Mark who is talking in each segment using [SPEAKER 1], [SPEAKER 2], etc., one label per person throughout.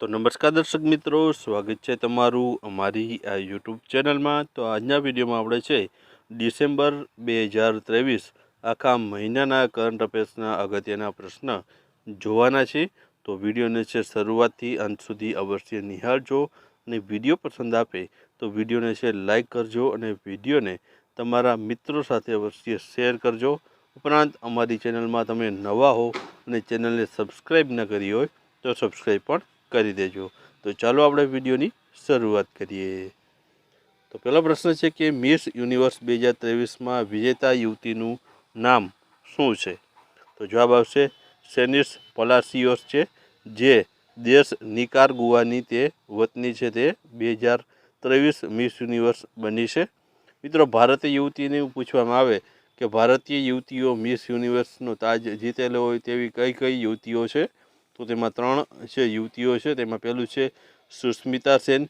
[SPEAKER 1] તો નમસ્કાર દર્શક મિત્રો, સ્વાગત છે તમારું અમારી આ યુટ્યુબ ચેનલમાં. તો આજના વિડીયોમાં આપણે છે ડિસેમ્બર બે હજાર ત્રેવીસ, આખા મહિનાના કરંટ અફેર્સના અગત્યના પ્રશ્ન જોવાના છે. તો વિડીયોને છે શરૂઆતથી અંત સુધી અવશ્ય નિહાળજો અને વીડિયો પસંદ આપે તો વિડીયોને છે લાઇક કરજો અને વિડીયોને તમારા મિત્રો સાથે અવશ્ય શેર કરજો. ઉપરાંત અમારી ચેનલમાં તમે નવા હો અને ચેનલને સબસ્ક્રાઈબ ન કરી હોય તો સબસ્ક્રાઈબ પણ કરી દેજો. તો ચાલો આપણે વિડીયોની શરૂઆત કરીએ. તો પહેલો પ્રશ્ન છે કે મિસ યુનિવર્સ બે હજાર ત્રેવીસમાં વિજેતા યુવતીનું નામ શું છે? તો જવાબ આવશે સેનિસ પલાસિયોસ છે, જે દેશ નિકારગુઆની તે વતની છે તે બે હજાર ત્રેવીસ મિસ યુનિવર્સ બની છે. મિત્રો, ભારતીય યુવતીને પૂછવામાં આવે કે ભારતીય યુવતીઓ મિસ યુનિવર્સનો તાજ જીતેલો હોય તેવી કઈ કઈ યુવતીઓ છે? તો તેમાં ત્રણ છે યુવતીઓ છે. તેમાં પહેલું છે સુસ્મિતા સેન,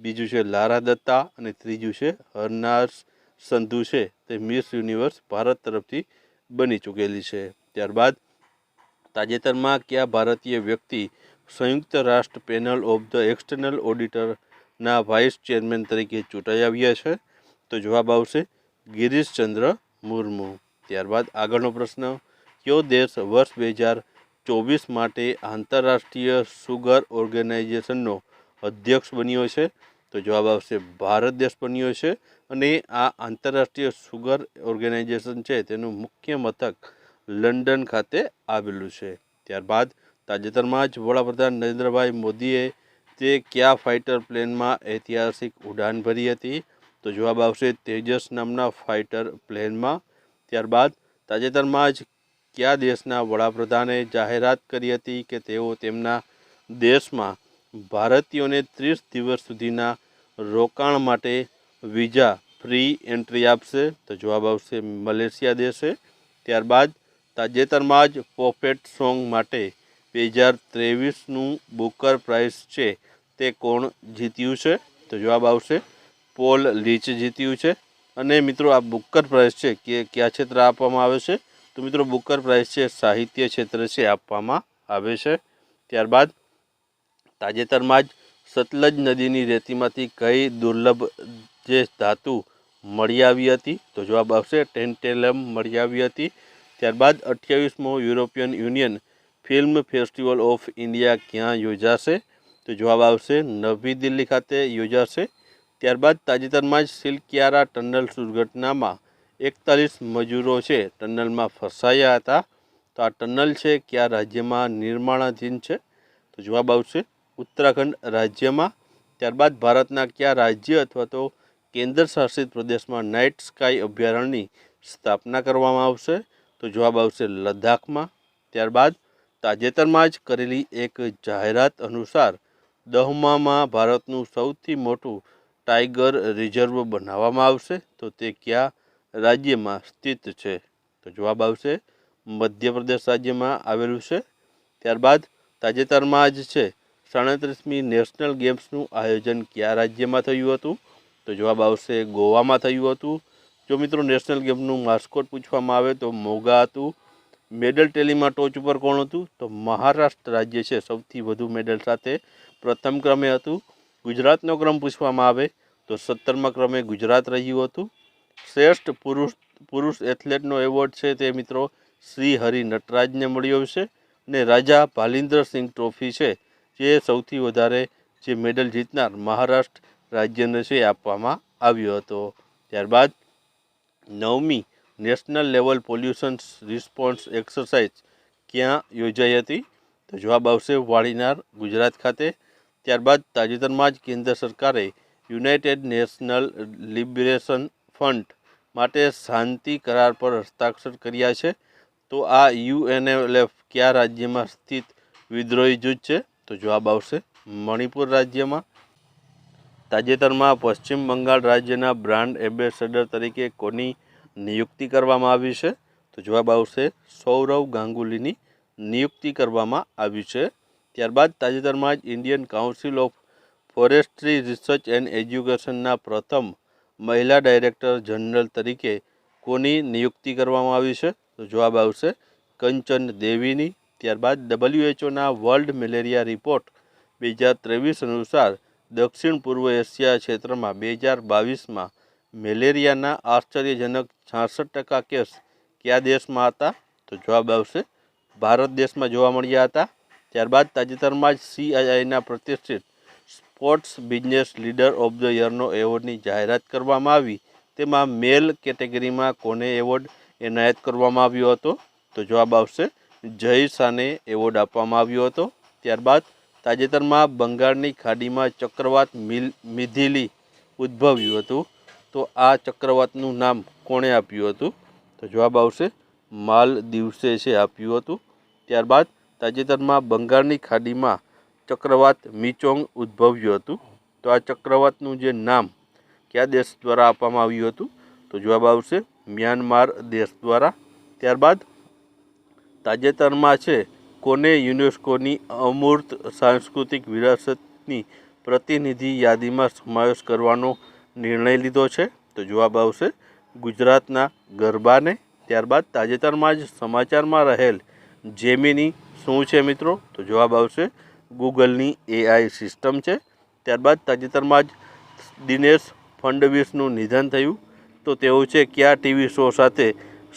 [SPEAKER 1] બીજું છે લારા દત્તા અને ત્રીજું છે હરનાર્સ સંધુ છે. તે મિસ યુનિવર્સ ભારત તરફથી બની ચૂકેલી છે. ત્યારબાદ તાજેતરમાં કયા ભારતીય વ્યક્તિ સંયુક્ત રાષ્ટ્ર પેનલ ઓફ ધ એક્સટર્નલ ઓડિટરના વાઇસ ચેરમેન તરીકે ચૂંટાઈ આવ્યા છે? તો જવાબ આવશે ગિરીશચંદ્ર મુર્મુ. ત્યારબાદ આગળનો પ્રશ્ન, કયો દેશ વર્ષ બે હજાર ચોવીસ માટે આંતરરાષ્ટ્રીય સુગર ઓર્ગેનાઇઝેશનનો અધ્યક્ષ બન્યો છે. તો જવાબ આવશે ભારત દેશ બન્યો છે અને આ આંતરરાષ્ટ્રીય સુગર ઓર્ગેનાઇઝેશન છે તેનું મુખ્ય મથક લંડન ખાતે આવેલું છે. ત્યારબાદ તાજેતરમાં જ વડાપ્રધાન નરેન્દ્રભાઈ મોદીએ તે કયા ફાઇટર પ્લેનમાં ઐતિહાસિક ઉડાન ભરી હતી? તો જવાબ આવશે તેજસ નામના ફાઇટર પ્લેનમાં. ત્યારબાદ તાજેતરમાં જ કયા દેશના વડાપ્રધાને જાહેરાત કરી હતી કે તેઓ તેમના દેશમાં ભારતીયોને ત્રીસ દિવસ સુધીના રોકાણ માટે વિઝા ફ્રી એન્ટ્રી આપશે? તો જવાબ આવશે મલેશિયા દેશે. ત્યારબાદ તાજેતરમાં જ પોપેટ સોંગ માટે બે હજાર ત્રેવીસનું બુકર પ્રાઇઝ છે. તે કોણ જીત્યું છે? તો જવાબ આવશે પોલ લીચ જીત્યું છે. અને મિત્રો, આ બુકર પ્રાઇઝ છે કે કયા ક્ષેત્ર આપવામાં આવે છે? તો મિત્રો બુકર પ્રાઇઝ છે, સાહિત્ય ક્ષેત્ર છે, આપવામાં આવે છે. ત્યારબાદ તાજેતરમાં જ સતલજ નદીની રેતીમાંથી કઈ દુર્લભ જે ધાતુ મળી આવી હતી? તો જવાબ આવશે, ટેન્ટેલમ મળી આવી હતી. ત્યારબાદ અઠ્યાવીસમો European Union film festival of India ક્યાં યોજાશે? તો જવાબ આવશે, નવી દિલ્હી ખાતે યોજાશે. ત્યારબાદ તાજેતરમાં જ સિલકિયારા ટનલ દુર્ઘટનામાં એકતાલીસ મજૂરો છે, ટનલમાં ફસાયા હતા. તો આ ટનલ છે, કયા રાજ્યમાં નિર્માણાધીન છે? તો જવાબ આવશે ઉત્તરાખંડ રાજ્યમાં. ત્યારબાદ ભારતના કયા રાજ્ય અથવા તો કેન્દ્ર શાસિત પ્રદેશમાં નાઇટ સ્કાય અભયારણ્યની સ્થાપના કરવામાં આવશે? તો જવાબ આવશે લદ્દાખમાં. ત્યારબાદ તાજેતરમાં જ કરેલી એક જાહેરાત અનુસાર દહમામાં ભારતનું સૌથી મોટું ટાઈગર રિઝર્વ બનાવવામાં આવશે. તો તે કયા રાજ્યમાં સ્થિત છે. તો જવાબ આવશે, મધ્યપ્રદેશ રાજ્યમાં આવેલું છે. ત્યારબાદ તાજેતરમાં જ છે, સાડત્રીસમી નેશનલ ગેમ્સનું આયોજન કયા રાજ્યમાં થયું હતું? તો જવાબ આવશે, ગોવામાં થયું હતું. જો મિત્રો નેશનલ ગેમનું માસ્કોટ પૂછવામાં આવે તો મોગા હતું. મેડલ ટેલીમાં ટોચ ઉપર કોણ હતું? તો મહારાષ્ટ્ર રાજ્ય છે, સૌથી વધુ મેડલ સાથે પ્રથમ ક્રમે હતું. ગુજરાતનો ક્રમ પૂછવામાં આવે તો સત્તરમા ક્રમે ગુજરાત રહ્યું હતું. શ્રેષ્ઠ પુરુષ પુરુષ એથ્લેટનો એવોર્ડ છે તે મિત્રો શ્રી હરિ નટરાજને મળ્યો છે અને રાજા ભાલિન્દ્રસિંહ ટ્રોફી છે, જે સૌથી વધારે જે મેડલ જીતનાર મહારાષ્ટ્ર રાજ્યને છે આપવામાં આવ્યો હતો. ત્યારબાદ નવમી national level pollution response exercise ક્યાં યોજાઈ હતી? તો જવાબ આવશે વાળીનાર ગુજરાત ખાતે. ત્યારબાદ તાજેતરમાં જ કેન્દ્ર સરકારે યુનાઇટેડ નેશનલ લિબરેશન ફંડ માટે શાંતિ કરાર પર હસ્તાક્ષર કર્યા છે. તો આ યુએનએલએફ કયા રાજ્યમાં સ્થિત વિદ્રોહી જૂથ છે? તો જવાબ આવશે મણિપુર રાજ્યમાં. તાજેતરમાં પશ્ચિમ બંગાળ રાજ્યના બ્રાન્ડ એમ્બેસેડર તરીકે કોની નિયુક્તિ કરવામાં આવી છે? તો જવાબ આવશે સૌરવ ગાંગુલીની નિયુક્તિ કરવામાં આવી છે. ત્યારબાદ તાજેતરમાં જ Indian council of forestry research and એજ્યુકેશનના પ્રથમ મહિલા ડાયરેક્ટર જનરલ તરીકે કોની નિયુક્તિ કરવામાં આવી છે? તો જવાબ આવશે કંચન દેવીની. ત્યારબાદ ડબલ્યુએચઓના વર્લ્ડ મેલેરિયા રિપોર્ટ બે હજાર ત્રેવીસ અનુસાર દક્ષિણ પૂર્વ એશિયા ક્ષેત્રમાં બે હજાર બાવીસમાં મેલેરિયાના આશ્ચર્યજનક છાસઠ ટકા કેસ કયા દેશમાં હતા? તો જવાબ આવશે ભારત દેશમાં જોવા મળ્યા હતા. ત્યારબાદ તાજેતરમાં જ સીઆઈઆઈના પ્રતિષ્ઠિત sports business leader of the યરનો એવોર્ડની જાહેરાત કરવામાં આવી. તેમાં મેલ કેટેગરીમાં કોને એવોર્ડ એનાયત કરવામાં આવ્યો હતો? તો જવાબ આવશે, જય શાને એવોર્ડ આપવામાં આવ્યો હતો. ત્યારબાદ તાજેતરમાં બંગાળની ખાડીમાં ચક્રવાત મિલ મિધિલી ઉદ્ભવ્યું હતું. તો આ ચક્રવાતનું નામ કોણે આપ્યું હતું? તો જવાબ આવશે માલ દિવસે છે, આપ્યું હતું. ત્યારબાદ તાજેતરમાં બંગાળની ખાડીમાં ચક્રવાત મિચોંગ ઉદ્ભવ્યું હતું. તો આ ચક્રવાતનું જે નામ કયા દેશ દ્વારા આપવામાં આવ્યું હતું? તો જવાબ આવશે મ્યાનમાર દેશ દ્વારા. ત્યારબાદ તાજેતરમાં છે, કોને યુનેસ્કોની અમૂર્ત સાંસ્કૃતિક વિરાસતની પ્રતિનિધિ યાદીમાં સમાવેશ કરવાનો નિર્ણય લીધો છે? તો જવાબ આવશે ગુજરાતના ગરબાને. ત્યારબાદ તાજેતરમાં જ સમાચારમાં રહેલ જેમિની શું છે મિત્રો? તો જવાબ આવશે ગૂગલની એઆઈ સિસ્ટમ છે. ત્યારબાદ તાજેતરમાં જ દિનેશ ફંડવીસનું નિધન થયું. તો તેઓ છે કયા ટીવી શો સાથે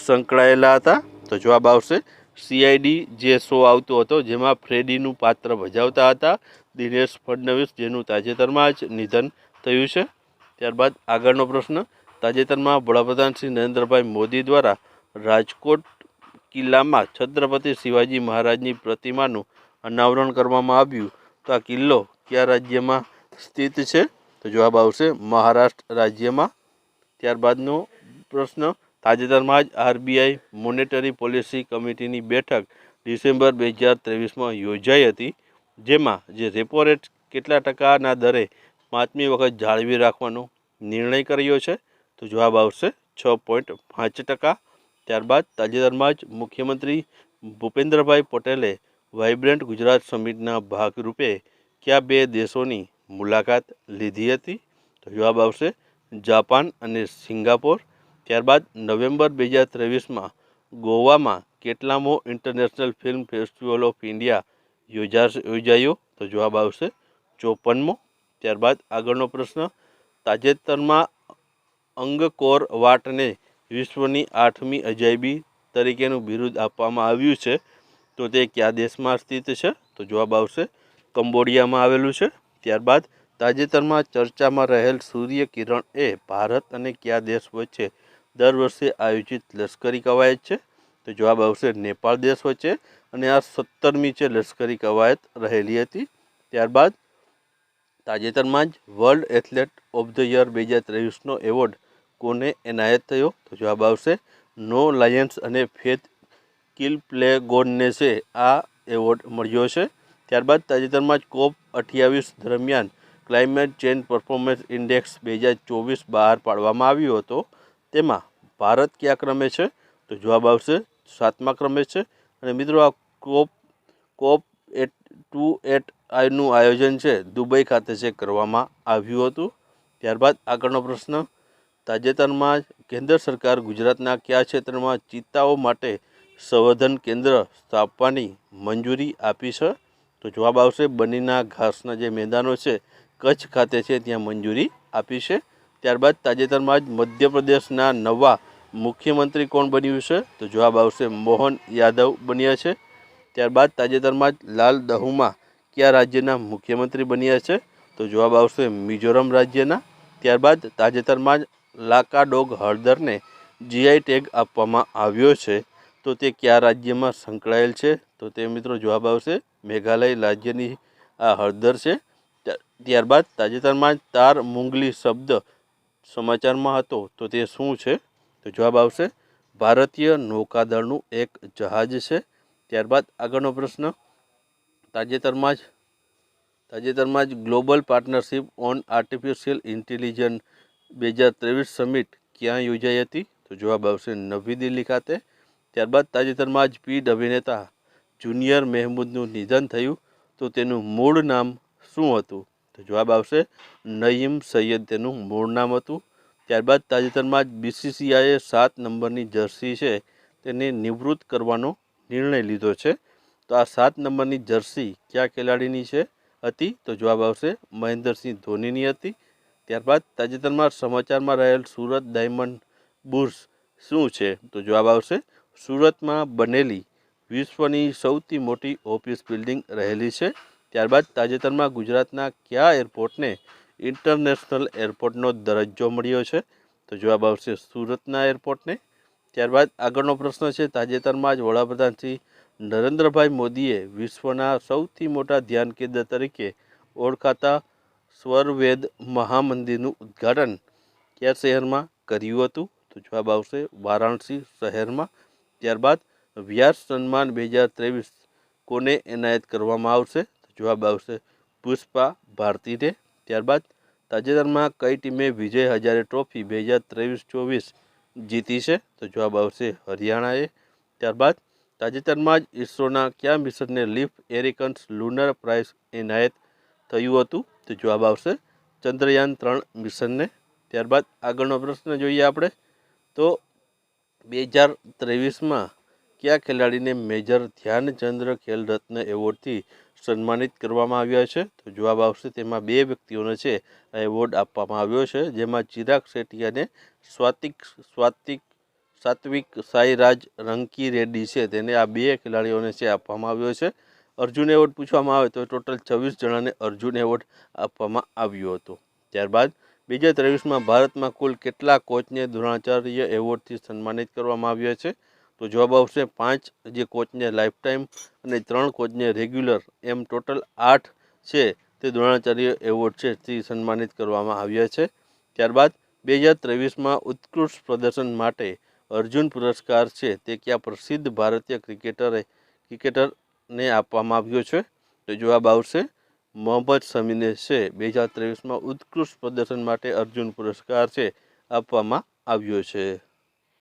[SPEAKER 1] સંકળાયેલા હતા? તો જવાબ આવશે સીઆઈડી જે શો આવતો હતો, જેમાં ફ્રેડીનું પાત્ર ભજવતા હતા. દિનેશ ફડણવીસ, જેનું તાજેતરમાં જ નિધન થયું છે. ત્યારબાદ આગળનો પ્રશ્ન, તાજેતરમાં વડાપ્રધાન શ્રી નરેન્દ્રભાઈ મોદી દ્વારા રાજકોટ કિલ્લામાં છત્રપતિ શિવાજી મહારાજની પ્રતિમાનું અનાવરણ કરવામાં આવ્યું તો આ કિલ્લો કયા રાજ્યમાં સ્થિત છે? તો જવાબ આવશે મહારાષ્ટ્ર રાજ્યમાં. ત્યારબાદનો પ્રશ્ન, તાજેતરમાં જ આરબીઆઈ મોનેટરી પોલિસી કમિટીની બેઠક ડિસેમ્બર બે હજાર ત્રેવીસમાં યોજાઈ હતી, જેમાં જે રેપો રેટ કેટલા ટકાના દરે પાંચમી વખત જાળવી રાખવાનો નિર્ણય કર્યો છે, તો જવાબ આવશે છ પોઈન્ટ પાંચ ટકા. ત્યારબાદ તાજેતરમાં જ મુખ્યમંત્રી ભૂપેન્દ્રભાઈ પટેલે વાઇબ્રન્ટ ગુજરાત સમિટના ભાગરૂપે કયા બે દેશોની મુલાકાત લીધી હતી? તો જવાબ આવશે જાપાન અને સિંગાપોર. ત્યારબાદ નવેમ્બર બે હજાર ત્રેવીસમાં ગોવામાં કેટલામો international film festival of India યોજાશે યોજાયો? તો જવાબ આવશે ચોપનમો ત્યારબાદ આગળનો પ્રશ્ન, તાજેતરમાં અંગકોર વાટને વિશ્વની આઠમી અજાયબી તરીકેનું બિરુદ આપવામાં આવ્યું છે. તો તે કયા દેશમાં સ્થિત છે? તો જવાબ આવશે કંબોડિયામાં આવેલું છે. ત્યારબાદ તાજેતરમાં ચર્ચામાં રહેલ સૂર્ય કિરણ એ ભારત અને કયા દેશ વચ્ચે દર વર્ષે આયોજિત લશ્કરી કવાયત છે? તો જવાબ આવશે નેપાળ દેશ વચ્ચે અને આ સત્તરમી છે લશ્કરી કવાયત રહેલી હતી. ત્યારબાદ તાજેતરમાં જ world athlete of the year બે હજાર ત્રેવીસનો એવોર્ડ કોને એનાયત થયો? તો જવાબ આવશે નો લાયન્સ અને ફેથ કિલ પ્લે ગોનને છે આ એવોર્ડ મળ્યો છે. ત્યારબાદ તાજેતરમાં જ કોપ અઠ્યાવીસ દરમિયાન ક્લાઇમેટ ચેન્જ પરફોર્મન્સ ઇન્ડેક્સ બે હજાર ચોવીસ બહાર પાડવામાં આવ્યો હતો. તેમાં ભારત ક્યાં ક્રમે છે? તો જવાબ આવશે સાતમા ક્રમે છે. અને મિત્રો આ COP COP eight, two eight આઈનું આયોજન છે દુબઈ ખાતે છે કરવામાં આવ્યું હતું. ત્યારબાદ આગળનો પ્રશ્ન, તાજેતરમાં જ કેન્દ્ર સરકાર ગુજરાતના કયા ક્ષેત્રમાં ચિત્તાઓ માટે સંવર્ધન કેન્દ્ર સ્થાપવાની મંજૂરી આપી છે. તો જવાબ આવશે બનીના ઘાસના જે મેદાનો છે, કચ્છ ખાતે છે, ત્યાં મંજૂરી આપી છે. ત્યારબાદ તાજેતરમાં જ મધ્યપ્રદેશના નવા મુખ્યમંત્રી કોણ બન્યું છે? તો જવાબ આવશે મોહન યાદવ બન્યા છે. ત્યારબાદ તાજેતરમાં જ લાલ દહુમાં કયા રાજ્યના મુખ્યમંત્રી બન્યા છે? તો જવાબ આવશે મિઝોરમ રાજ્યના. ત્યારબાદ તાજેતરમાં જ લાકાડોગ હળદરને જીઆઈ ટેગ આપવામાં આવ્યો છે. તો તે કયા રાજ્યમાં સંકળાયેલ છે? તો તે મિત્રો જવાબ આવશે, મેઘાલય રાજ્યની આ હળદર છે. ત્યા- ત્યારબાદ તાજેતરમાં જ તાર મુંગલી શબ્દ સમાચારમાં હતો. તો તે શું છે? તો જવાબ આવશે, ભારતીય નૌકાદળનું એક જહાજ છે. ત્યારબાદ આગળનો પ્રશ્ન, તાજેતરમાં જ તાજેતરમાં જ global partnership on artificial intelligence બે હજાર ત્રેવીસ સમિટ ક્યાં યોજાઈ હતી? તો જવાબ આવશે નવી દિલ્હી ખાતે. ત્યારબાદ તાજેતરમાં જ પીઢ અભિનેતા જુનિયર મહેમૂદનું નિધન થયું તો તેનું મૂળ નામ શું હતું? તો જવાબ આવશે નઈમ સૈયદ તેનું મૂળ નામ હતું. ત્યારબાદ તાજેતરમાં જ બીસીસીઆઈએ સાત નંબરની જર્સી છે તેને નિવૃત્ત કરવાનો નિર્ણય લીધો છે. તો આ સાત નંબરની જર્સી કયા ખેલાડીની છે? હતી તો જવાબ આવશે, મહેન્દ્રસિંહ ધોનીની હતી. ત્યારબાદ તાજેતરમાં સમાચારમાં રહેલ સુરત ડાયમંડ બુર્સ શું છે? તો જવાબ આવશે સુરતમાં બનેલી વિશ્વની સૌથી મોટી ઓફિસ બિલ્ડિંગ રહેલી છે. ત્યારબાદ તાજેતરમાં ગુજરાતના કયા એરપોર્ટને ઇન્ટરનેશનલ એરપોર્ટનો દરજ્જો મળ્યો છે? તો જવાબ આવશે સુરતના એરપોર્ટને. ત્યારબાદ આગળનો પ્રશ્ન છે, તાજેતરમાં જ વડાપ્રધાન શ્રી નરેન્દ્રભાઈ મોદીએ વિશ્વના સૌથી મોટા ધ્યાન કેન્દ્ર તરીકે ઓળખાતા સ્વરવેદ મહામંદિરનું ઉદ્ઘાટન કયા શહેરમાં કર્યું હતું? તો જવાબ આવશે વારાણસી શહેરમાં. ત્યારબાદ વ્યાસ સન્માન બે હજાર ત્રેવીસ કોને એનાયત કરવામાં આવશે? જવાબ આવશે પુષ્પા ભારતીને. ત્યારબાદ તાજેતરમાં કઈ ટીમે વિજય હજારે ટ્રોફી બે હજાર ત્રેવીસ ચોવીસ જીતી છે તો જવાબ આવશે હરિયાણાએ. ત્યારબાદ તાજેતરમાં જ ઇસરોના કયા મિશનને લિફ્ટ એરિકન્સ લુનર પ્રાઇઝ એનાયત થયું હતું? તો જવાબ આવશે ચંદ્રયાન ત્રણ મિશનને. ત્યારબાદ આગળનો પ્રશ્ન જોઈએ આપણે. તો બે હજાર ત્રેવીસમાં કયા ખેલાડીને મેજર ધ્યાનચંદ્ર ખેલ રત્ન એવોર્ડથી સન્માનિત કરવામાં આવ્યા છે? તો જવાબ આવશે તેમાં બે વ્યક્તિઓને છે આ એવોર્ડ આપવામાં આવ્યો છે, જેમાં ચિરાગ શેટ્ટી અને સ્વાતિક સ્વાતિક, સાત્વિક સાઈરાજ રંકી રેડ્ડી છે. તેને આ બે ખેલાડીઓને છે આપવામાં આવ્યો છે. અર્જુન એવોર્ડ પૂછવામાં આવે તો ટોટલ છવ્વીસ જણાને અર્જુન એવોર્ડ આપવામાં આવ્યો હતો. ત્યારબાદ બે હજાર ત્રેવીસમાં ભારતમાં કુલ કેટલા કોચને દ્રોણાચાર્ય એવોર્ડથી સન્માનિત કરવામાં આવ્યા છે? તો જવાબ આવશે પાંચ, જે કોચને લાઈફ ટાઈમ અને ત્રણ કોચને રેગ્યુલર, એમ ટોટલ આઠ છે, તે દ્રોણાચાર્ય એવોર્ડ છે તે સન્માનિત કરવામાં આવ્યા છે. ત્યારબાદ બે હજાર ત્રેવીસમાં ઉત્કૃષ્ટ પ્રદર્શન માટે અર્જુન પુરસ્કાર છે, તે કયા પ્રસિદ્ધ ભારતીય ક્રિકેટરે, ક્રિકેટરને આપવામાં આવ્યો છે? તો જવાબ આવશે મોહમ્મદ શમીને છે. બે હજાર ત્રેવીસમાં ઉત્કૃષ્ટ પ્રદર્શન માટે અર્જુન પુરસ્કાર છે, આપવામાં આવ્યો છે.